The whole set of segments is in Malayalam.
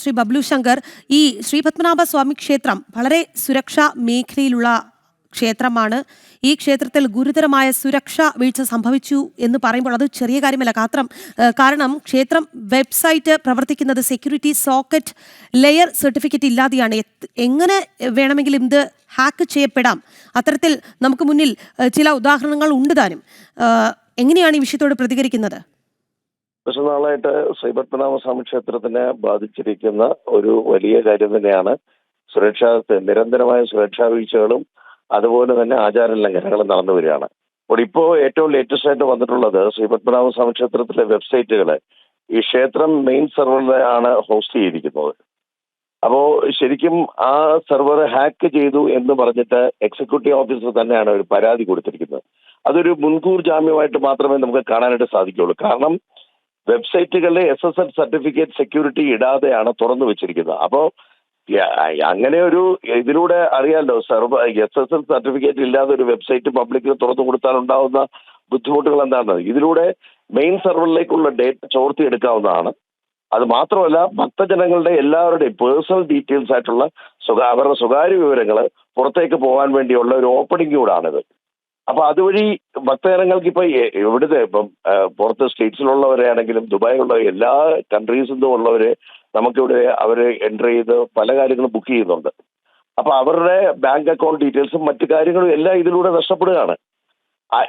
ശ്രീ ബബ്ലു ശങ്കർ ഈ ശ്രീ പത്മനാഭ സ്വാമി ക്ഷേത്രം വളരെ സുരക്ഷാ മേഖലയിലുള്ള ക്ഷേത്രമാണ്. ഈ ക്ഷേത്രത്തിൽ ഗുരുതരമായ സുരക്ഷാ വീഴ്ച സംഭവിച്ചു എന്ന് പറയുമ്പോൾ അത് ചെറിയ കാര്യമല്ല. കാരണം കാരണം ക്ഷേത്രം വെബ്സൈറ്റ് പ്രവർത്തിക്കുന്നത് സെക്യൂരിറ്റി സോക്കറ്റ് ലെയർ സർട്ടിഫിക്കറ്റ് ഇല്ലാതെയാണ്. എങ്ങനെ വേണമെങ്കിലും ഇത് ഹാക്ക് ചെയ്യപ്പെടാം? അത്തരത്തിൽ നമുക്ക് മുന്നിൽ ചില ഉദാഹരണങ്ങൾ ഉണ്ട് താനും. എങ്ങനെയാണ് ഈ വിഷയത്തോട് പ്രതികരിക്കുന്നത്? കുറച്ച് നാളായിട്ട് ശ്രീപത്മനാഭ സ്വാമി ക്ഷേത്രത്തിനെ ബാധിച്ചിരിക്കുന്ന ഒരു വലിയ കാര്യം തന്നെയാണ് സുരക്ഷാ നിരന്തരമായ സുരക്ഷാ വീഴ്ചകളും അതുപോലെ തന്നെ ആചാര ലംഘനങ്ങളും നടന്നു വരികയാണ്. അപ്പോൾ ഇപ്പോൾ ഏറ്റവും ലേറ്റസ്റ്റ് ആയിട്ട് വന്നിട്ടുള്ളത് ശ്രീപത്മനാഭ സ്വാമി ക്ഷേത്രത്തിലെ വെബ്സൈറ്റുകൾ ഈ ക്ഷേത്രം മെയിൻ സെർവറിലാണ് ഹോസ്റ്റ് ചെയ്തിരിക്കുന്നത്. അപ്പോൾ ശരിക്കും ആ സെർവർ ഹാക്ക് ചെയ്തു എന്ന് പറഞ്ഞിട്ട് എക്സിക്യൂട്ടീവ് ഓഫീസർ തന്നെയാണ് ഒരു പരാതി കൊടുത്തിരിക്കുന്നത്. അതൊരു മുൻകൂർ ജാമ്യമായിട്ട് മാത്രമേ നമുക്ക് കാണാനായിട്ട് സാധിക്കുള്ളൂ കാരണം വെബ്സൈറ്റുകളിലെ S S L certificate security ഇടാതെയാണ് തുറന്നു വെച്ചിരിക്കുന്നത്. അപ്പോൾ അങ്ങനെ ഒരു ഇതിലൂടെ അറിയാലോ സർവ എസ് എസ് എൽ സർട്ടിഫിക്കറ്റ് ഇല്ലാതെ ഒരു വെബ്സൈറ്റ് പബ്ലിക്കിന് തുറന്നു കൊടുത്താൽ ഉണ്ടാവുന്ന ബുദ്ധിമുട്ടുകൾ എന്താണ് ഇതിലൂടെ മെയിൻ സെർവറിലേക്കുള്ള ഡേറ്റ ചോർത്തിയെടുക്കാവുന്നതാണ് അത് മാത്രമല്ല ഭക്തജനങ്ങളുടെ എല്ലാവരുടെയും പേഴ്സണൽ ഡീറ്റെയിൽസ് ആയിട്ടുള്ള അവരുടെ സ്വകാര്യ വിവരങ്ങൾ പുറത്തേക്ക് പോകാൻ വേണ്ടിയുള്ള ഒരു ഓപ്പണിംഗ് കൂടാണിത്. അപ്പൊ അതുവഴി ഭക്തജനങ്ങൾക്ക് ഇപ്പൊ എവിടുത്തെ ഇപ്പം പുറത്ത് സ്റ്റേറ്റ്സിലുള്ളവരെ ആണെങ്കിലും ദുബായിലുള്ള എല്ലാ കൺട്രീസിൽ നിന്നും ഉള്ളവരെ നമുക്കിവിടെ അവർ എൻട്രി ചെയ്ത് പല കാര്യങ്ങളും ബുക്ക് ചെയ്യുന്നുണ്ട്. അപ്പൊ അവരുടെ ബാങ്ക് അക്കൗണ്ട് ഡീറ്റെയിൽസും മറ്റു കാര്യങ്ങളും എല്ലാം ഇതിലൂടെ നഷ്ടപ്പെടുകയാണ്.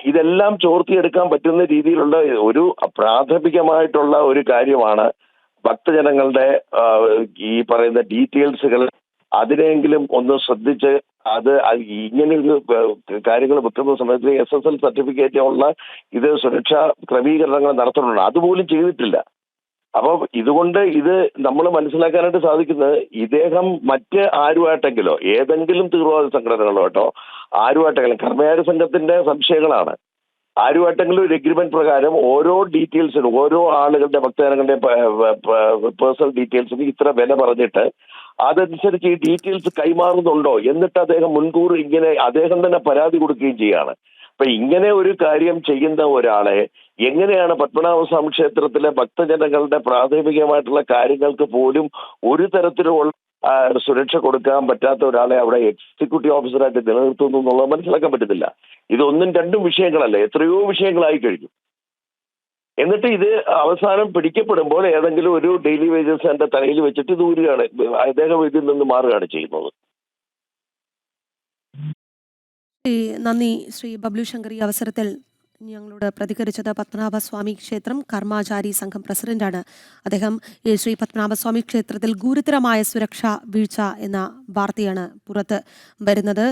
ഇതെല്ലാം ചോർത്തിയെടുക്കാൻ പറ്റുന്ന രീതിയിലുള്ള ഒരു പ്രാഥമികമായിട്ടുള്ള ഒരു കാര്യമാണ് ഭക്തജനങ്ങളുടെ ഈ പറയുന്ന ഡീറ്റെയിൽസുകൾ അതിനെങ്കിലും ഒന്ന് ശ്രദ്ധിച്ച് അത് ഇങ്ങനെ ഒരു കാര്യങ്ങൾ വെക്കുന്ന സമയത്ത് എസ് എസ് എൽ സർട്ടിഫിക്കറ്റ് ഉള്ള ഇത് സുരക്ഷാ ക്രമീകരണങ്ങൾ നടത്തുന്നുണ്ട്. അതുപോലും ചെയ്തിട്ടില്ല. അപ്പോൾ ഇതുകൊണ്ട് ഇത് നമ്മൾ മനസ്സിലാക്കാനായിട്ട് സാധിക്കുന്നത് ഇദ്ദേഹം മറ്റ് ആരുമായിട്ടെങ്കിലോ ഏതെങ്കിലും തീവ്രവാദ സംഘടനകളോട്ടോ ആരുമായിട്ടെങ്കിലും കർമ്മയാര സംഘത്തിന്റെ സംശയങ്ങളാണ്. ആരുമായിട്ടെങ്കിലും ഒരു എഗ്രിമെന്റ് പ്രകാരം ഓരോ ഡീറ്റെയിൽസിനും ഓരോ ആളുകളുടെ ഭക്തജനങ്ങളുടെ പേഴ്സണൽ ഡീറ്റെയിൽസിന് ഇത്ര വില പറഞ്ഞിട്ട് അതനുസരിച്ച് ഈ ഡീറ്റെയിൽസ് കൈമാറുന്നുണ്ടോ? എന്നിട്ട് അദ്ദേഹം മുൻകൂർ ഇങ്ങനെ അദ്ദേഹം തന്നെ പരാതി കൊടുക്കുകയും ചെയ്യാണ്. അപ്പൊ ഇങ്ങനെ ഒരു കാര്യം ചെയ്യുന്ന ഒരാളെ എങ്ങനെയാണ് പത്മനാഭസ്വാമി ക്ഷേത്രത്തിലെ ഭക്തജനങ്ങളുടെ പ്രാഥമികമായിട്ടുള്ള കാര്യങ്ങൾക്ക് പോലും ഒരു തരത്തിലുള്ള സുരക്ഷ കൊടുക്കാൻ പറ്റാത്ത ഒരാളെ അവിടെ എക്സിക്യൂട്ടീവ് ഓഫീസറായിട്ട് നിലനിർത്തുന്നു എന്നുള്ളത് മനസ്സിലാക്കാൻ പറ്റുന്നില്ല ഇതൊന്നും രണ്ടും വിഷയങ്ങളല്ല. എത്രയോ വിഷയങ്ങളായി കഴിഞ്ഞു. എന്നിട്ട് ഇത് അവസാനം പിടിക്കപ്പെടുമ്പോൾ ഏതെങ്കിലും ഒരു ഡെയിലി വേജസ് എന്റെ തലയിൽ വെച്ചിട്ട് ഇത് ഊരുകയാണ്. അദ്ദേഹം ഇതിൽ നിന്ന് മാറുകയാണ് ചെയ്യുന്നത്. നന്ദി. ശ്രീ ബബ്ലു ശങ്കർ ഈ അവസരത്തിൽ ഞങ്ങളോട് പ്രതികരിച്ചത് പത്മനാഭസ്വാമി ക്ഷേത്രം കർമാചാരി സംഘം പ്രസിഡന്റാണ്. അദ്ദേഹം ശ്രീ പത്മനാഭസ്വാമി ക്ഷേത്രത്തിൽ ഗുരുതരമായ സുരക്ഷാ വീഴ്ച എന്ന വാർത്തയാണ് പുറത്ത് വരുന്നത്.